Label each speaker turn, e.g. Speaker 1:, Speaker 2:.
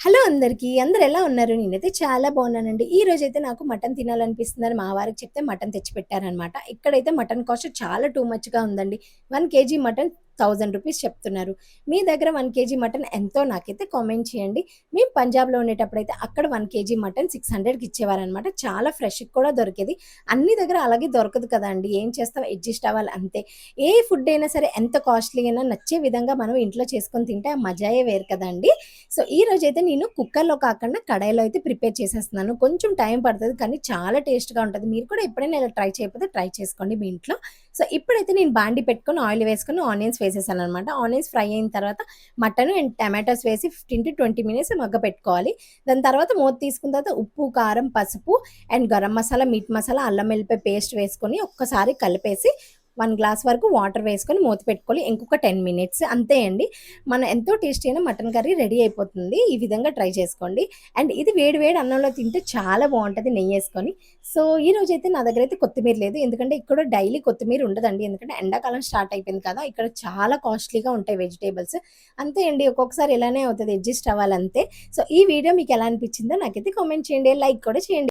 Speaker 1: Hello అందరికీ అందరు ఎలా ఉన్నారు? నేనైతే చాలా బాగున్నానండి. ఈ రోజు అయితే నాకు మటన్ తినాలనిపిస్తుందని మా వారికి చెప్తే మటన్ తెచ్చిపెట్టారనమాట ఇక్కడైతే మటన్ కాస్ట్ చాలా టూ మచ్గా ఉందండి. One KG mutton thousand rupees చెప్తున్నారు. మీ దగ్గర వన్ కేజీ మటన్ ఎంతో నాకైతే కామెంట్ చేయండి. మేము పంజాబ్లో ఉండేటప్పుడైతే అక్కడ వన్ కేజీ మటన్ సిక్స్ హండ్రెడ్కి ఇచ్చేవారనమాట చాలా ఫ్రెష్ కూడా దొరికేది. అన్ని దగ్గర అలాగే దొరకదు కదండి ఏం చేస్తాం? అడ్జస్ట్ అవ్వాలి అంతే. ఏ ఫుడ్ అయినా సరే ఎంత కాస్ట్లీ అయినా నచ్చే విధంగా మనం ఇంట్లో చేసుకొని తింటే ఆ మజాయే వేరు కదండి సో ఈ రోజు అయితే నేను కుక్కర్లో కాకుండా కడాయిలో అయితే ప్రిపేర్ చేసేస్తున్నాను. కొంచెం టైం పడుతుంది కానీ చాలా టేస్ట్గా ఉంటుంది. మీరు కూడా ఎప్పుడైనా ఇలా ట్రై చేయకపోతే ట్రై చేసుకోండి మీ ఇంట్లో. సో ఇప్పుడైతే నేను బాండి పెట్టుకొని ఆయిల్ వేసుకొని ఆనియన్స్ వేసేసాను అనమాట ఆనియన్స్ ఫ్రై అయిన తర్వాత మటన్ అండ్ టమాటోస్ వేసి ఫిఫ్టీన్ టు ట్వంటీ మినిట్స్ మగ్గ పెట్టుకోవాలి. దాని తర్వాత మూత తీసుకున్న తర్వాత ఉప్పు కారం పసుపు అండ్ గరం మసాలా మీట్ మసాలా అల్లం వెల్లిపాయ పేస్ట్ వేసుకొని ఒక్కసారి కలిపేసి వన్ గ్లాస్ వరకు వాటర్ వేసుకొని మూత పెట్టుకోవాలి ఇంకొక టెన్ మినిట్స్ అంతే అండి. మన ఎంతో టేస్టీ అయిన మటన్ కర్రీ రెడీ అయిపోతుంది. ఈ విధంగా ట్రై చేసుకోండి. అండ్ ఇది వేడి వేడి అన్నంలో తింటే చాలా బాగుంటుంది నెయ్యి వేసుకొని. సో ఈ రోజు అయితే నా దగ్గర అయితే కొత్తిమీర లేదు. ఎందుకంటే ఇక్కడ డైలీ కొత్తిమీర ఉండదండి. ఎందుకంటే ఎండాకాలం స్టార్ట్ అయిపోయింది కదా ఇక్కడ చాలా కాస్ట్లీగా ఉంటాయి వెజిటేబుల్స్. అంతే అండి. ఒక్కొక్కసారి ఇలానే అవుతుంది. అడ్జస్ట్ అవ్వాలంతే. సో ఈ వీడియో మీకు ఎలా అనిపించిందో నాకైతే కామెంట్ చేయండి. లైక్ కూడా చేయండి.